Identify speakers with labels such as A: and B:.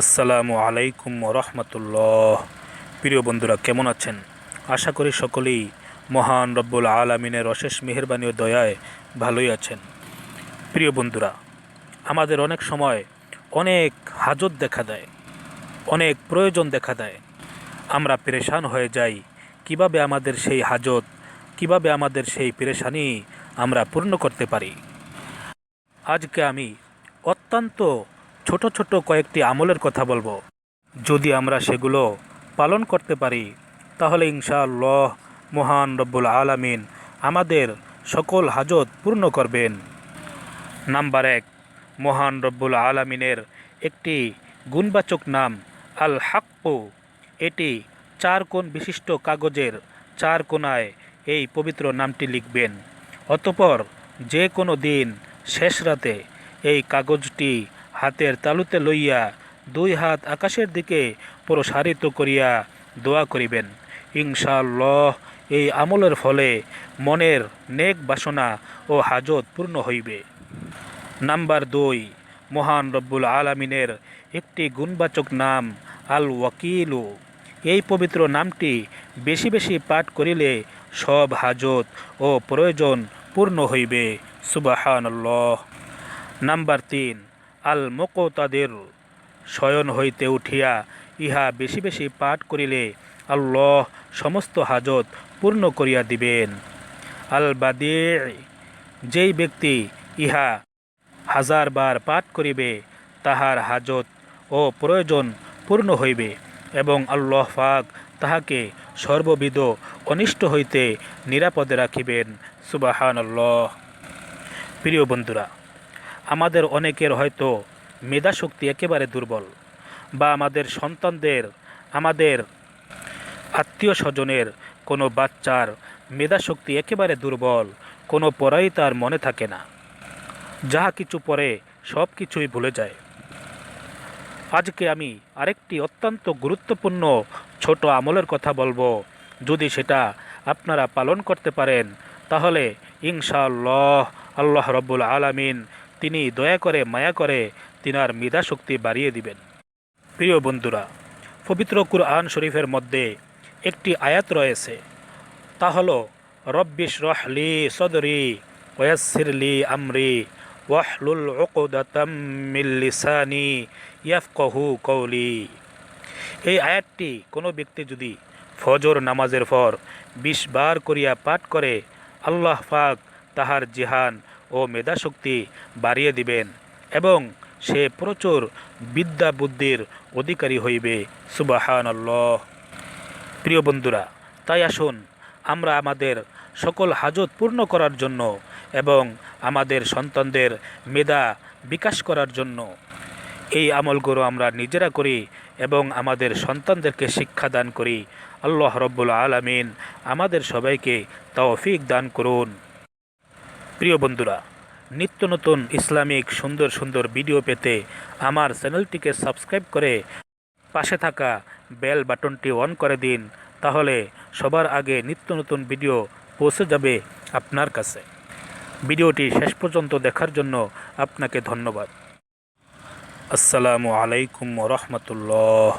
A: আসসালামু আলাইকুম রহমতুল্লাহ। প্রিয় বন্ধুরা, কেমন আছেন? আশা করি সকলেই মহান রব্বুল আলমিনের অশেষ মেহরবানি ও দয়ায় ভালোই আছেন। প্রিয় বন্ধুরা, আমাদের অনেক সময় অনেক হাজত দেখা দেয়, অনেক প্রয়োজন দেখা দেয়। আমরা পেরেশান হয়ে যাই, কীভাবে আমাদের সেই হাজত, কীভাবে আমাদের সেই পেরেশানি আমরা পূর্ণ করতে পারি? আজকে আমি অত্যন্ত ছোট ছোট কয়েকটি আমলের কথা বলব। যদি আমরা সেগুলো পালন করতে পারি, তাহলে ইনশাআল্লাহ মহান রব্বুল আলামিন আমাদের সকল হাজত পূর্ণ করবেন। নাম্বার এক, মহান রব্বুল আলামিনের একটি গুণবাচক নাম আল হাক্কু এটি চার কোণ বিশিষ্ট কাগজের চার কোণায় এই পবিত্র নামটি লিখবেন। অতপর যে কোনো দিন শেষ রাতে এই কাগজটি হাতের তালুতে লইয়া দুই হাত আকাশের দিকে প্রসারিত করিয়া দোয়া করিবেন। ইনশাআল্লাহ এই আমলের ফলে মনের নেক বাসনা ও হাজত পূর্ণ হইবে। নাম্বার দুই, মহান রব্বুল আলমিনের একটি গুণবাচক নাম আল ওয়াকিলু এই পবিত্র নামটি বেশি বেশি পাঠ করিলে সব হাজত ও প্রয়োজন পূর্ণ হইবে। সুবাহানল্লাহ। নাম্বার তিন আল মোকতাদের শয়ন হইতে উঠিয়া ইহা বেশি বেশি পাঠ করিলে আল্লাহ সমস্ত হাজত পূর্ণ করিয়া দিবেন। আল বাদে যেই ব্যক্তি ইহা হাজার বার পাঠ করিবে, তাহার হাজত ও প্রয়োজন পূর্ণ হইবে এবং আল্লাহ পাক তাহাকে সর্ববিধ অনিষ্ট হইতে নিরাপদে রাখিবেন। সুবাহান প্রিয় বন্ধুরা আমাদের অনেকের হয়তো মেধাশক্তি একেবারে দুর্বল বা আমাদের সন্তানদের, আমাদের আত্মীয় স্বজনের কোনো বাচ্চার মেধাশক্তি একেবারে দুর্বল, কোনো পড়াই তার মনে থাকে না। যাহা কিছু পরে সব কিছুই ভুলে যায়। আজকে আমি আরেকটি অত্যন্ত গুরুত্বপূর্ণ ছোট আমলের কথা বলব। যদি সেটা আপনারা পালন করতে পারেন, তাহলে ইনশাআল্লাহ, আল্লাহ রব্বুল আলামিন তিনি দয়া করে মায়া করে তিনার মেধা শক্তি বাড়িয়ে দিবেন। প্রিয় বন্ধুরা, পবিত্র কুরআন শরীফের মধ্যে একটি আয়াত রয়েছে। তা হলো রব্বিশ রহলি সদরি ওয়াসিরলি আমরি ওয়াহলুল লিসানি ইয়াফকাহু কওলি। এই আয়াতটি কোনো ব্যক্তি যদি ফজর নামাজের পর বিশ বার করিয়া পাঠ করে, আল্লাহ পাক তাহার জিহান ও মেধাশক্তি বাড়িয়ে দিবেন এবং সে প্রচুর বিদ্যা বুদ্ধির অধিকারী হইবে। সুবাহান আল্লাহ প্রিয় বন্ধুরা, তাই আসুন আমরা আমাদের সকল হাজত পূর্ণ করার জন্য এবং আমাদের সন্তানদের মেধা বিকাশ করার জন্য এই আমলগুলো আমরা নিজেরা করি এবং আমাদের সন্তানদেরকে শিক্ষা দান করি। আল্লাহ রব্বুল আলমিন আমাদের সবাইকে তৌফিক দান করুন। প্রিয় বন্ধুরা, নিত্য নতুন ইসলামিক সুন্দর সুন্দর ভিডিও পেতে আমার চ্যানেলটিকে সাবস্ক্রাইব করে পাশে থাকা বেল বাটনটি অন করে দিন, তাহলে সবার আগে নিত্য নতুন ভিডিও পৌঁছে যাবে আপনার কাছে। ভিডিওটি শেষ পর্যন্ত দেখার জন্য আপনাকে ধন্যবাদ। আসসালামু আলাইকুম রহমতুল্লাহ।